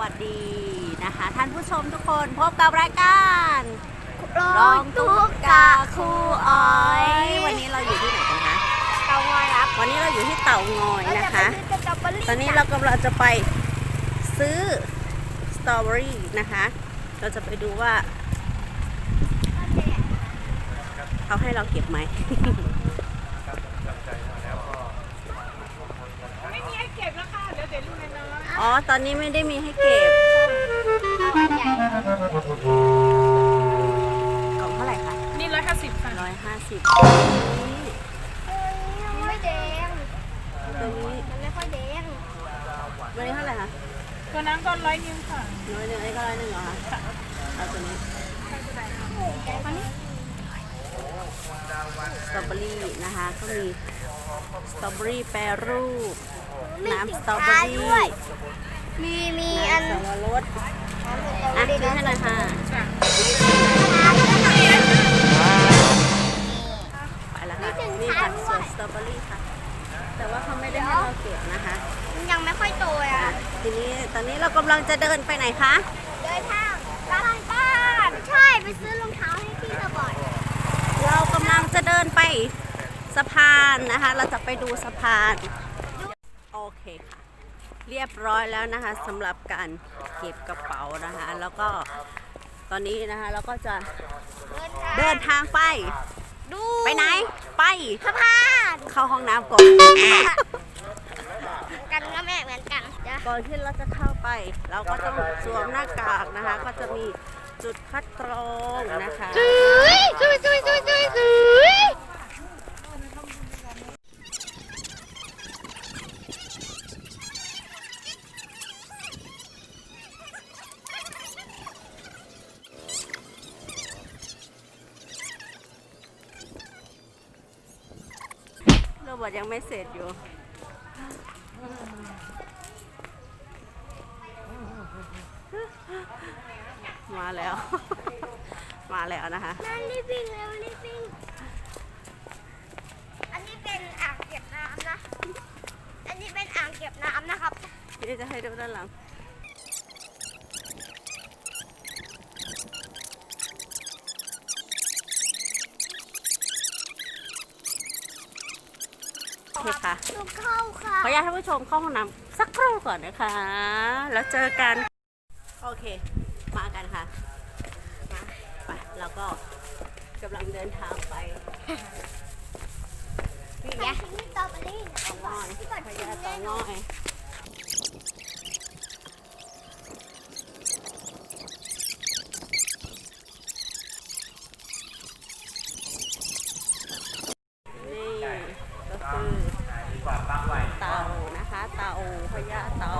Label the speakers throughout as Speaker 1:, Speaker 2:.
Speaker 1: วัสดีนะคะ ท่านผู้ชมทุกคนพบกับรายการ
Speaker 2: ลองตุ๊กกาครูอ้อย
Speaker 1: วันนี้เราอยู่ที่ไหนกันคะ
Speaker 2: เตางอยครับ
Speaker 1: วันนี้เราอยู่ที่เต่างอยนะคะ
Speaker 2: เราจะไปซื้อสตรอเบอรี่
Speaker 1: ตอนนี้เรากำลังจะไปซื้อสตรอเบอรี่นะคะ เราจะไปดูว่าเขาให้เราเก็บไหม
Speaker 3: ไม่มีให้เก็บแล้วค่ะเดี๋ยวเดี๋ยวลูกน้ อย
Speaker 1: อ๋อ ตอนนี้ไม่ได้มีให้เก็บ
Speaker 2: ใหญ่
Speaker 1: กล่องเท่าไหร่คะ
Speaker 3: ๆนี่ร้อยห้าสิบค่ะ
Speaker 1: ร้อยห้าสิบ
Speaker 2: ไม่แดง
Speaker 1: ตัวนี้
Speaker 2: มันไม่ค่อยแดง
Speaker 1: วันนี้เท่าไหร่คะ
Speaker 3: ตัวนั้นก็ร้อยนิ้วค่ะ
Speaker 1: น้อยหนึ่งไอ้ก็ร้อยหนึ่งเหรอคะเอาตัวนี้
Speaker 2: อันนี้
Speaker 1: สตรอเบอรี่นะคะ ก็มีสตรอเบอรี่แปรรูป น้ำสตรอเบอรี่
Speaker 2: ด้วยมีมีอัน
Speaker 1: น้ำสวรส
Speaker 2: น้ำสตรอ
Speaker 1: อะ
Speaker 2: เบอรี่
Speaker 1: ซื้อให้หน่อยค่ะ
Speaker 3: จ้ะ
Speaker 1: ไปแล้วค่ะนี่ค่ะสวนสตรอเบอรี่ค่ะ แต่ว่าเขาไม่ได้ให้เราเก็บนะคะ
Speaker 2: มันยังไม่ค่อยโตอะ
Speaker 1: ทีนี้ตอนนี้เรากำลังจะเดินไปไหนคะ
Speaker 2: เดินทางกลับบ้านใช่ไปซื้อรองเท้าให้พี่สปอร์ต
Speaker 1: เรากำลังจะเดินไปสะพานนะคะ เราจะไปดูสะพานโอ เคค่ะ เรียบร้อยแล้วนะคะสำหรับการเก็บกระเป๋านะคะ แล้วก็ตอนนี้นะคะเราก็จะ
Speaker 2: เดินทาง
Speaker 1: เดินทางไป
Speaker 2: ดู
Speaker 1: ไปไหน ไป
Speaker 2: สะพาน
Speaker 1: เข้าห้องน้ำก่อน
Speaker 2: กันก็แม่เหมือนกันจ้ะ
Speaker 1: ก่อนที่เราจะเข้าไป เราก็ต้องสวมหน้ากากนะคะ ก็จะมีจุดคัดกรองนะคะ
Speaker 2: จุยจุยจุยจุยจุยจุย
Speaker 1: โรบ อทยังไม่เสร็จอยู่ มาแล้ว มาแล้วนะคะ
Speaker 2: นั่นรีบวิ่งเร็วรีบวิ่งอันนี้เป็นอ่างเก็บน้ำนะ อันนี้เป็นอ่างเก็บน้ำนะครับ
Speaker 1: นี่จะให้ดูด้านหลัง โอเคค่ะ
Speaker 2: ลูกเข้าค่ะ
Speaker 1: ขออนุญาตท่านผู้ชมเข้าห้องน้ำสักครู่ก่อนนะคะ แล้วเจอกัน โอเค มากันค่ะ มาไปเราก็กำลังเดินทางไปพี่
Speaker 2: อยายะกกินสตรอเบอรี่
Speaker 1: เตางอย
Speaker 2: พี่ก่อน
Speaker 1: พ
Speaker 2: กิน
Speaker 1: ญา
Speaker 2: แน่
Speaker 1: เตาน
Speaker 2: อน
Speaker 1: งอยนี่ก็คือเต่านะคะ เต่าพญาเต่า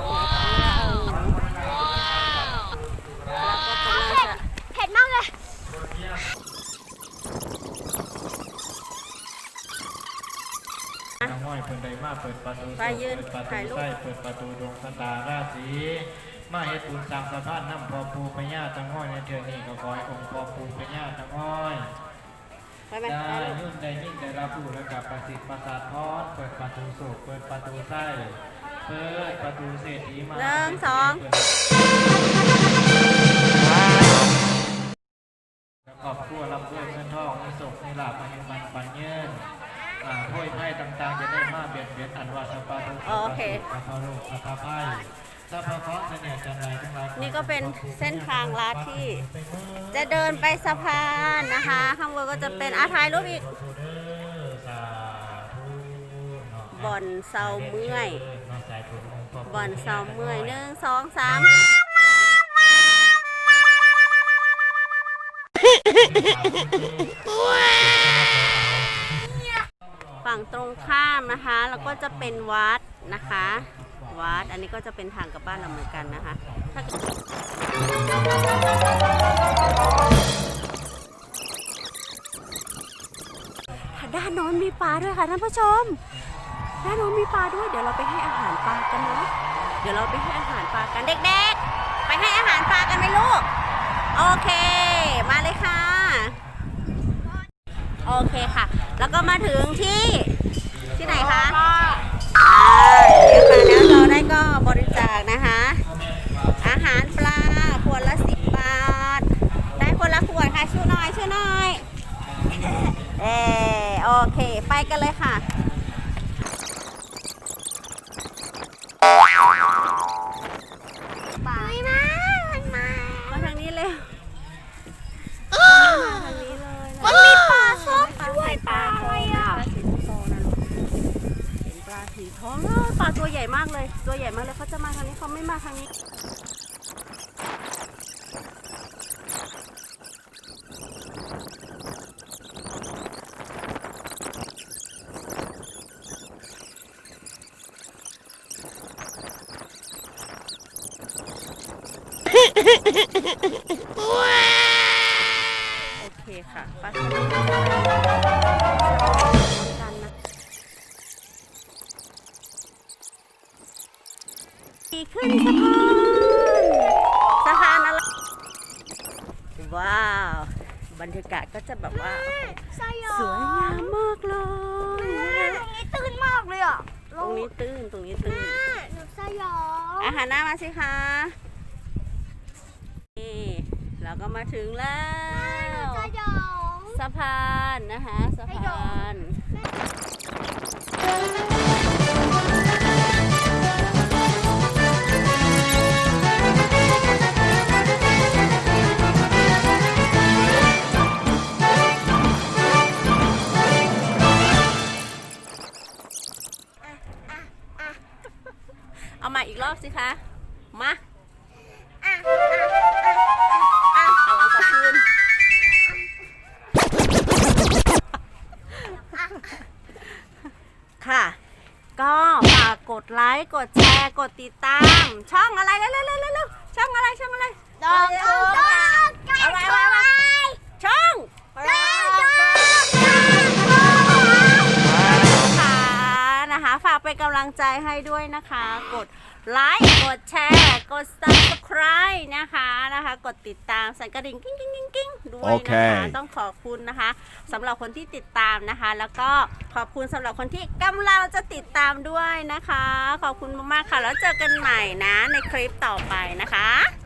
Speaker 1: แล้วก็กำลังจะ
Speaker 2: เผ็ดมากเลย
Speaker 4: น้องห้อย เปิดไดมาเปิดประตู
Speaker 1: ไปยืน
Speaker 4: เปิดประ
Speaker 1: ถ่าย
Speaker 4: ตู
Speaker 1: รูป
Speaker 4: ไส้เปิดประตูดวงสตาร์ราศีมาเฮ็ดบุญสร้างสะพานน้ำพอปูพญาตังห้อยในเทือนี้ก็ขอให้องค์พอปูพญาตังห้อย
Speaker 1: ไปไหม
Speaker 4: ได้
Speaker 1: ไปเลย
Speaker 4: ยุ่นได้ยิ่งได้รับรู้แล้วกับประสิทธิ์ประสาทพรเปิดประตูโศกเปิดประตูไส้เปิดประตูเศรษฐีมา
Speaker 1: หนึ่งสอง
Speaker 4: อเคสัพพะโลกสัพพะไพสัพพะเคราะห์เสน่ห์จันไรทั้งหลาย
Speaker 1: นี่ก็เป็นเส้นทางลัดที่ จะเดินไปสะพานนะคะ ข้างบนก็จะเป็นอาถ่ายรูปอีกบ่อนเซาเมื่อยบ่อนเซาเมื่อยหนึ่งสองสามฝั่งตรงข้ามนะคะ แล้วก็จะเป็นวัด นะคะ วัดอันนี้ก็จะเป็นทางกับบ้านเราเหมือนกันนะคะถ้าดด้านโน้นมีปลาด้วยค่ะท่านผู้ชม ด้านโน้นมีปลาด้วย เดี๋ยวเราไปให้อาหารปลากันเนาะ เดี๋ยวเราไปให้อาหารปลากันเด็ก ชื่หน่อยชื่อหน่อยเออโอเค ไปกันเลยค่ะปมามันมามาทางนี้เร็มาทางนี้เลยมันมีปลาส้มปลาอสีทองห็นปลาสีทองปลาตัวใหญ่มากเลย ตัวใหญ่มากเลยเขาจะมาทางนี้เขาไม่มาทางนี้ โอเคค่ะปลาสลิดกันนะขี่ขึ้นสะพานสะพานอะไรว้าว บรรยากาศก็จะแบบว่า
Speaker 2: สยอ
Speaker 1: สวยงามมากเลย
Speaker 2: ตรงนี้ตื้นมากเลยอะ
Speaker 1: ตรงนี้ตื้นตรงนี้ตื้น
Speaker 2: แม่หนูสยอง
Speaker 1: อาหารหน้ามาสิคะนี่เรา ก็มาถึงแล้ว
Speaker 2: สะ
Speaker 1: พานนะคะสะพาน ค์ กดแชร์ กดติดตาม ช่องอะไรเร็วๆๆๆๆช่องอะไรช่องอะไร
Speaker 2: ดองดองดอง
Speaker 1: เอาไว้เอาไว้เอาไว้ช่อง
Speaker 2: ดองดอง
Speaker 1: ค่ะนะคะ ฝากเป็นกำลังใจให้ด้วยนะคะ กดไลค์ กดแชร์ กด subscribe นะคะนะคะ กดติดตามสั่นกระดิ่งกิ้งกิ้งกิ้งกิ้งด้วย
Speaker 5: โอ
Speaker 1: นะ
Speaker 5: เค
Speaker 1: คะต้องขอบคุณนะคะสำหรับคนที่ติดตามนะคะ แล้วก็ขอบคุณสำหรับคนที่กำลังจะติดตามด้วยนะคะ ขอบคุณมากๆค่ะ แล้วเจอกันใหม่นะในคลิปต่อไปนะคะ